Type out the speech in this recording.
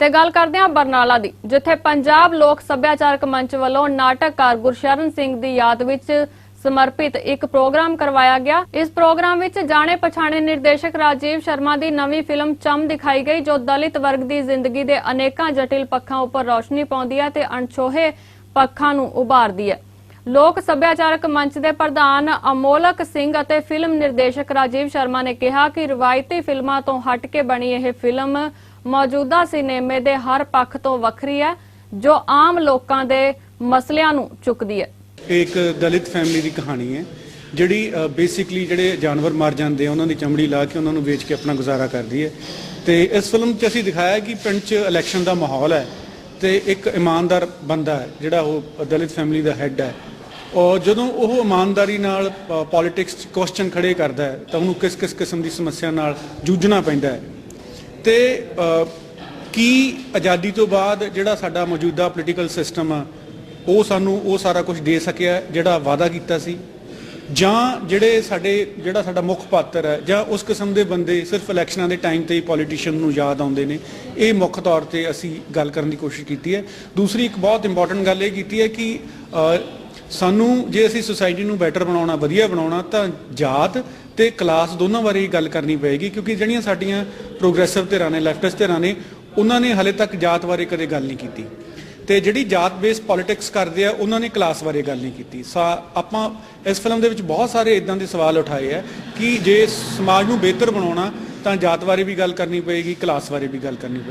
ਤੇ ਗੱਲ ਕਰਦੇ ਹਾਂ ਬਰਨਾਲਾ ਦੀ, ਜਿੱਥੇ ਪੰਜਾਬ ਲੋਕ ਸੱਭਿਆਚਾਰਕ ਮੰਚ ਵੱਲੋਂ ਨਾਟਕਕਾਰ ਗੁਰਸ਼ਰਨ ਸਿੰਘ ਦੀ ਯਾਦ ਵਿੱਚ ਸਮਰਪਿਤ ਇੱਕ ਪ੍ਰੋਗਰਾਮ ਕਰਵਾਇਆ ਗਿਆ। ਇਸ ਪ੍ਰੋਗਰਾਮ ਵਿੱਚ ਜਾਣੇ ਪਛਾਣੇ ਨਿਰਦੇਸ਼ਕ ਰਾਜੀਵ ਸ਼ਰਮਾ ਦੀ ਨਵੀਂ ਫਿਲਮ ਚਮ ਦਿਖਾਈ ਗਈ, ਜੋ ਦਲਿਤ ਵਰਗ ਦੀ ਜ਼ਿੰਦਗੀ ਦੇ ਅਨੇਕਾਂ ਜਟਿਲ ਪੱਖਾਂ ਉੱਪਰ ਰੋਸ਼ਨੀ ਪਾਉਂਦੀ ਹੈ ਤੇ ਅਣਛੋਹੇ ਪੱਖਾਂ ਨੂੰ ਉਭਾਰਦੀ ਹੈ। ਲੋਕ ਸੱਭਿਆਚਾਰਕ ਮੰਚ ਦੇ ਪ੍ਰਧਾਨ ਅਮੋਲਕ ਸਿੰਘ ਅਤੇ ਫਿਲਮ ਨਿਰਦੇਸ਼ਕ ਰਾਜੀਵ ਸ਼ਰਮਾ ਨੇ ਕਿਹਾ ਕਿ ਰਵਾਇਤੀ ਫਿਲਮਾਂ ਤੋਂ ਹਟ ਕੇ ਬਣੀ ਇਹ ਫਿਲਮ ਮੌਜੂਦਾ ਸਿਨੇਮੇ ਦੇ ਹਰ ਪੱਖ ਤੋਂ ਵੱਖਰੀ ਹੈ, ਜੋ ਆਮ ਲੋਕਾਂ ਦੇ ਮਸਲਿਆਂ ਨੂੰ ਚੁੱਕਦੀ ਹੈ। ਇਹ ਇੱਕ ਦਲਿਤ ਫੈਮਿਲੀ ਦੀ ਕਹਾਣੀ ਹੈ, ਜਿਹੜੀ ਬੇਸਿਕਲੀ ਜਿਹੜੇ ਜਾਨਵਰ ਮਰ ਜਾਂਦੇ ਆ, ਉਹਨਾਂ ਦੀ ਚਮੜੀ ਲਾ ਕੇ ਉਹਨਾਂ ਨੂੰ ਵੇਚ ਕੇ ਆਪਣਾ ਗੁਜ਼ਾਰਾ ਕਰਦੀ ਹੈ। ਤੇ ਇਸ ਫਿਲਮ 'ਚ ਅਸੀਂ ਦਿਖਾਇਆ ਕਿ ਪਿੰਡ 'ਚ ਇਲੈਕਸ਼ਨ ਦਾ ਮਾਹੌਲ ਹੈ ਤੇ ਇੱਕ ਇਮਾਨਦਾਰ ਬੰਦਾ ਹੈ, ਜਿਹੜਾ ਉਹ ਦਲਿਤ ਫੈਮਿਲੀ ਦਾ ਹੈੱਡ ਹੈ। ਔਰ ਜਦੋਂ ਉਹ ਇਮਾਨਦਾਰੀ ਨਾਲ ਪੋਲਿਟਿਕਸ 'ਚ ਕੁਐਸਚਨ ਖੜੇ ਕਰਦਾ ਹੈ, ਤਾਂ ਉਹਨੂੰ ਕਿਸ ਕਿਸ ਕਿਸਮ ਦੀ ਸਮੱਸਿਆ ਨਾਲ ਜੂਝਣਾ ਪੈਂਦਾ ਹੈ। ਤੇ ਕੀ ਆਜ਼ਾਦੀ ਤੋਂ ਬਾਅਦ ਜਿਹੜਾ ਸਾਡਾ ਮੌਜੂਦਾ ਪੋਲੀਟੀਕਲ ਸਿਸਟਮ ਆ, ਉਹ ਸਾਨੂੰ ਉਹ ਸਾਰਾ ਕੁਝ ਦੇ ਸਕਿਆ, ਜਿਹੜਾ ਵਾਅਦਾ ਕੀਤਾ ਸੀ? ਜਾਂ ਜਿਹੜੇ ਸਾਡੇ, ਜਿਹੜਾ ਸਾਡਾ ਮੁੱਖ ਪਾਤਰ ਹੈ ਜਾਂ ਉਸ ਕਿਸਮ ਦੇ ਬੰਦੇ ਸਿਰਫ ਇਲੈਕਸ਼ਨਾਂ ਦੇ ਟਾਈਮ ਤੇ ਹੀ ਪੋਲੀਟੀਸ਼ੀਅਨ ਨੂੰ ਯਾਦ ਆਉਂਦੇ ਨੇ, ਇਹ ਮੁੱਖ ਤੌਰ ਤੇ ਅਸੀਂ ਗੱਲ ਕਰਨ ਦੀ ਕੋਸ਼ਿਸ਼ ਕੀਤੀ ਹੈ। ਦੂਸਰੀ ਇੱਕ ਬਹੁਤ ਇੰਪੋਰਟੈਂਟ ਗੱਲ ਇਹ ਕੀਤੀ ਹੈ ਕਿ ਸਾਨੂੰ ਜੇ ਅਸੀਂ ਸੁਸਾਇਟੀ ਨੂੰ ਬੈਟਰ ਬਣਾਉਣਾ, ਵਧੀਆ ਬਣਾਉਣਾ, ਤਾਂ ਜਾਤ ਤੇ ਕਲਾਸ ਦੋਨਾਂ ਬਾਰੇ ਹੀ ਗੱਲ ਕਰਨੀ ਪਏਗੀ, ਕਿਉਂਕਿ ਜਿਹੜੀਆਂ ਸਾਡੀਆਂ ਪ੍ਰੋਗਰੈਸਿਵ ਧਿਰਾਂ ਨੇ ਲੈਫਟਿਸਟ ਧਿਰਾਂ ਨੇ, ਉਹਨਾਂ ਨੇ ਹਲੇ ਤੱਕ ਜਾਤ ਬਾਰੇ ਕਦੇ ਗੱਲ ਨਹੀਂ ਕੀਤੀ। ਤੇ ਜਿਹੜੀ ਜਾਤ ਬੇਸ ਪੋਲਿਟਿਕਸ ਕਰਦੇ ਆ, ਉਹਨਾਂ ਨੇ ਕਲਾਸ ਬਾਰੇ ਗੱਲ ਨਹੀਂ ਕੀਤੀ। ਸਾ, ਆਪਾਂ ਇਸ ਫਿਲਮ ਦੇ ਵਿੱਚ ਬਹੁਤ ਸਾਰੇ ਇਦਾਂ ਦੇ ਸਵਾਲ ਉਠਾਏ ਆ ਕਿ ਜੇ ਸਮਾਜ ਨੂੰ ਬਿਹਤਰ ਬਣਾਉਣਾ, ਤਾਂ ਜਾਤ ਬਾਰੇ ਵੀ ਗੱਲ ਕਰਨੀ ਪਏਗੀ ਕਲਾਸ ਬਾਰੇ ਵੀ ਗੱਲ ਕਰਨੀ ਪਏਗੀ